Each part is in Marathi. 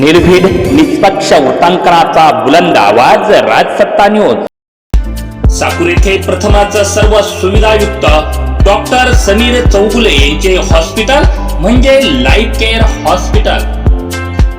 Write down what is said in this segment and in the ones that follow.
निर्भीड निष्पक्ष वृत्तांकनाचा बुलंद आवाज राजसत्ता न्यूज. साकूर येथे प्रथमच सर्व सुविधायुक्त डॉक्टर समीर चौगुले यांचे हॉस्पिटल म्हणजे लाईफ केअर हॉस्पिटल.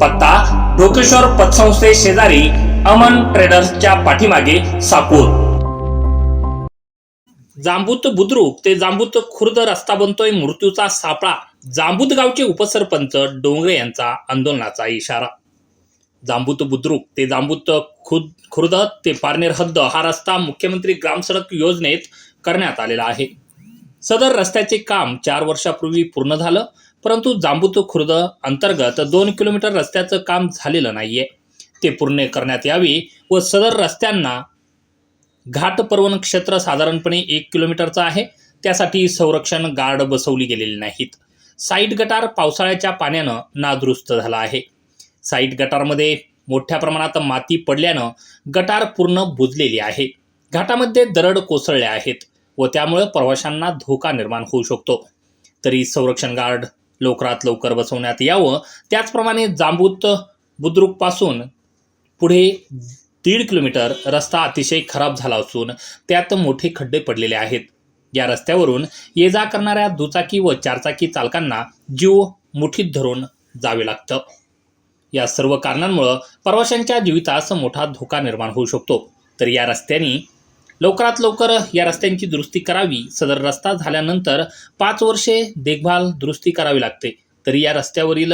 पत्ता ढोकेश्वर पतसंस्थे शेजारी अमन ट्रेडर्सच्या पाठीमागे साकूर. जांबूत बुद्रुक ते जांबूत खुर्द रस्ता बनतोय मृत्यूचा सापळा. जांबूत गावचे उपसरपंच डोंगरे यांचा आंदोलनाचा इशारा. जांबूत बुद्रुक ते जांबूत खुद खुर्द ते पारनेर हद्द हा रस्ता मुख्यमंत्री ग्रामसडक योजनेत करण्यात आलेला आहे. सदर रस्त्याचे काम चार वर्षापूर्वी पूर्ण झालं. परंतु जांबूत खुर्द अंतर्गत दोन किलोमीटर रस्त्याचं काम झालेलं नाहीये. ते पूर्ण करण्यात यावी व सदर रस्त्यांना घाट पर्वण क्षेत्र साधारणपणे एक किलोमीटरचं आहे. त्यासाठी संरक्षण गार्ड बसवली गेलेली नाहीत. साईट गटार पावसाळ्याच्या पाण्यानं नादुरुस्त झाला आहे. साईट गटारमध्ये मोठ्या प्रमाणात माती पडल्यानं गटार पूर्ण बुजलेली आहे. घाटामध्ये दरड कोसळल्या आहेत व त्यामुळे प्रवाशांना धोका निर्माण होऊ शकतो. तरी संरक्षण गार्ड लवकरात लवकर बसवण्यात यावं. त्याचप्रमाणे जांबूत बुद्रुकपासून पुढे दीड किलोमीटर रस्ता अतिशय खराब झाला असून त्यात मोठे खड्डे पडलेले आहेत. या रस्त्यावरून ये जा करणाऱ्या दुचाकी व चारचाकी चालकांना जीव मुठीत धरून जावे लागतं. या सर्व कारणांमुळं प्रवाशांच्या जीवितास मोठा धोका निर्माण होऊ शकतो. तर या रस्त्याने लवकरात लवकर या रस्त्यांची दुरुस्ती करावी. सदर रस्ता झाल्यानंतर पाच वर्षे देखभाल दुरुस्ती करावी लागते. तरी या रस्त्यावरील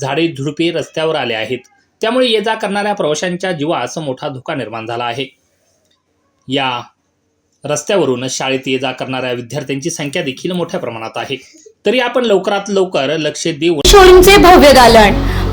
झाडे झुडपे रस्त्यावर आले आहेत. त्यामुळे ये जा करणाऱ्या प्रवाशांच्या जीवास मोठा धोका निर्माण झाला आहे. या रस्त्यावरून शाळेत ये जा करणाऱ्या विद्यार्थ्यांची संख्या देखील मोठ्या प्रमाणात आहे. तरी आपण लवकरात लवकर लक्ष देऊन शोरूमचे भव्य दालन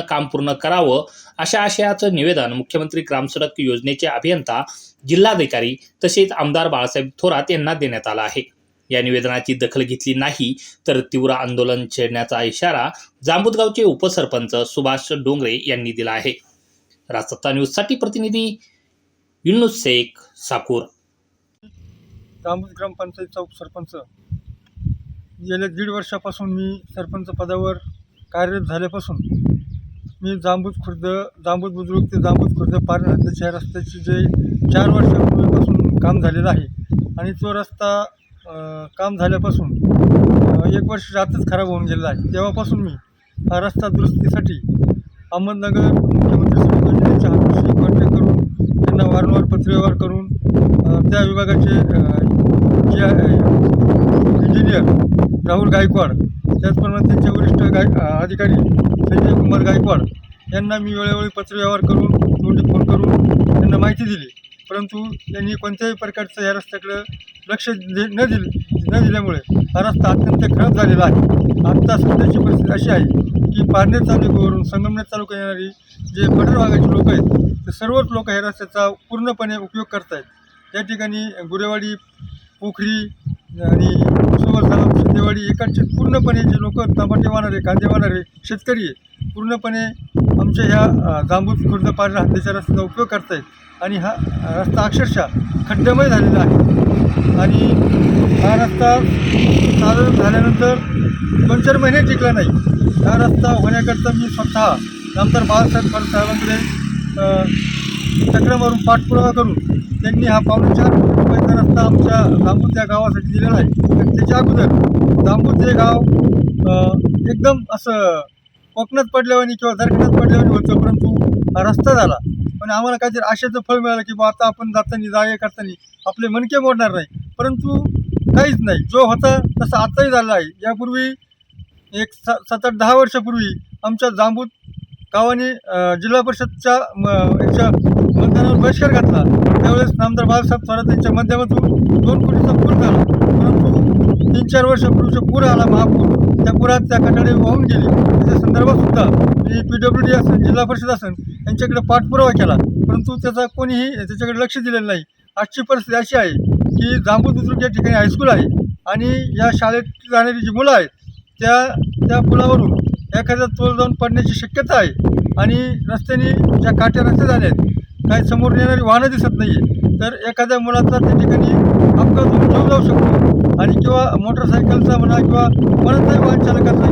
काम पूर्ण करावं अशा आशयाचं निवेदन मुख्यमंत्री ग्रामसडक योजनेचे अभियंता जिल्हाधिकारी तसेच आमदार बाळासाहेब थोरात यांना देण्यात आला आहे. या निवेदनाची दखल घेतली नाही तर तीव्र आंदोलन छेडण्याचा इशारा जांबुदगावचे उपसरपंच सुभाष डोंगरे यांनी दिला आहे. राजसत्ता न्यूजसाठी प्रतिनिधी युनुस शेख साकूर. जांबूज ग्रामपंचायतचा उपसरपंच. गेल्या दीड वर्षापासून मी सरपंच पदावर कार्यरत झाल्यापासून मी जांबूज खुर्द जांबूज बुजुर्ग ते जांबूज खुर्द पार रस्त्याची जे चार वर्षापूर्वीपासून काम झालेलं आहे आणि तो रस्ता काम झाल्यापासून एक वर्ष आतच खराब होऊन गेलेला आहे. तेव्हापासून मी हा रस्ता दुरुस्तीसाठी अहमदनगर मुख्यमंत्री सुविधा कॉन्टॅक्ट करून त्यांना वारंवार पत्रव्यवहार करून त्या विभागाचे जे इंजिनियर राहुल गायकवाड त्याचप्रमाणे त्यांचे वरिष्ठ गाय अधिकारी संजय कुमार गायकवाड यांना मी वेळोवेळी पत्रव्यवहार करून तोंडी फोन करून त्यांना माहिती दिली. परंतु त्यांनी कोणत्याही प्रकारचं या रस्त्याकडं लक्ष दे न दिल न दिल्यामुळे हा रस्ता अत्यंत खराब झालेला आहे. आत्ता सध्याची परिस्थिती अशी आहे की पारनेर तालुक्यावरून संगमनेर तालुक्यात येणारी जे बटर भागाचे लोक आहेत ते सर्वच लोक ह्या रस्त्याचा पूर्णपणे उपयोग करत आहेत या ठिकाणी गुरेवाडी पोखरी आणि सुवर्धा शिंदेवाडी इकडचे पूर्णपणे जे लोक टमाटे वाहणारे कांदे वाहणारे शेतकरी पूर्णपणे आमच्या ह्या अ, जांबूत खुर्द पार हद्दीच्या रस्त्याचा उपयोग करतायत. आणि हा रस्ता अक्षरशः खड्डेमय झालेला आहे. आणि हा रस्ता साधारण झाल्यानंतर दोन चार महिने टिकला नाही. हा रस्ता होण्याकरता मी स्वतः आमदार बाळासाहेब फड साहेबांकडे पाठपुरावा करून त्यांनी हा पावणे चार रुपयाचा रस्ता आमच्या जांबूत या गावासाठी दिलेला आहे. आणि त्याच्या अगोदर जांबूत हे गाव एकदम असं कोकणात पडल्यावानी किंवा दर्शनात पडल्यावानी होतं परंतु हा रस्ता झाला. पण आम्हाला काहीतरी आशेचं फळ मिळालं की बा आता आपण जाताना जागे करताना आपले मनके मोडणार नाही. परंतु काहीच नाही. जो होता तसा आताही झाला आहे. यापूर्वी एक स सात आठ दहा वर्षापूर्वी आमच्या जांबूत गावाने जिल्हा परिषदच्या म, याच्या मतदानावर बहिष्कार घातला. त्यावेळेस नामदार बाळासाहेब थोरात यांच्या माध्यमातून दोन कोटीचा पूर झाला. परंतु तीन चार वर्षापूर्वीचा पूर आला महापूर. त्या पुरात त्या कटाडे वाहून गेले. त्याच्या संदर्भात सुद्धा मी पी डब्ल्यू डी असेल जिल्हा परिषद असेल यांच्याकडे पाठपुरावा केला. परंतु त्याचा कोणीही त्याच्याकडे लक्ष दिलेलं नाही. आजची परिस्थिती अशी आहे की जांबू बुद्रुक या ठिकाणी हायस्कूल आहे आणि या शाळेत जाणारी जी मुलं आहेत त्या त्या पुलावरून एखाद्या तोल जाऊन पडण्याची शक्यता आहे. आणि रस्त्याने ज्या काट्या रस्ते झाले आहेत काही समोर येणारी वाहनं दिसत नाही तर एखाद्या मुलाचा त्या ठिकाणी अपघात होऊन जाऊ शकतो. आणि किंवा मोटरसायकलचा म्हणा किंवा कोणत्याही वाहन चालकाचा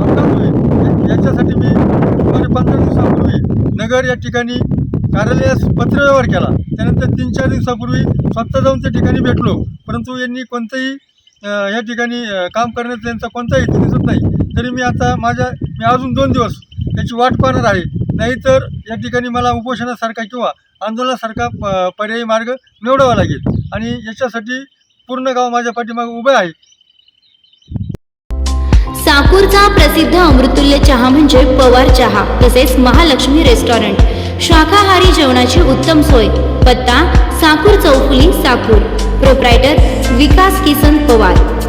अपघात होईल. याच्यासाठी मी सुमारे पंधरा दिवसापूर्वी नगर या ठिकाणी कार्यालयास पत्रव्यवहार केला. त्यानंतर तीन चार दिवसापूर्वी स्वतः जाऊन त्या ठिकाणी भेटलो. परंतु यांनी कोणतंही या ठिकाणी काम करण्यात त्यांचा कोणताही हेतू दिसत नाही. तरी मी आता माझ्या मी अजून दोन दिवस याची वाट पाहणार आहे. नाहीतर या ठिकाणी मला उपोषणासारखा किंवा आंदोलनासारखा प- पर्यायी मार्ग निवडावा लागेल. आणि याच्यासाठी पूर्ण गाव माझ्या पाठीमागे उभे आहे. साकूरचा प्रसिद्ध अमृतुल्य चहा म्हणजे पवार चहा तसेच महालक्ष्मी रेस्टॉरंट. शाकाहारी जेवणाची उत्तम सोय. पत्ता साकूर चौफुली साकूर. प्रोप्रायटर विकास किसन पवार.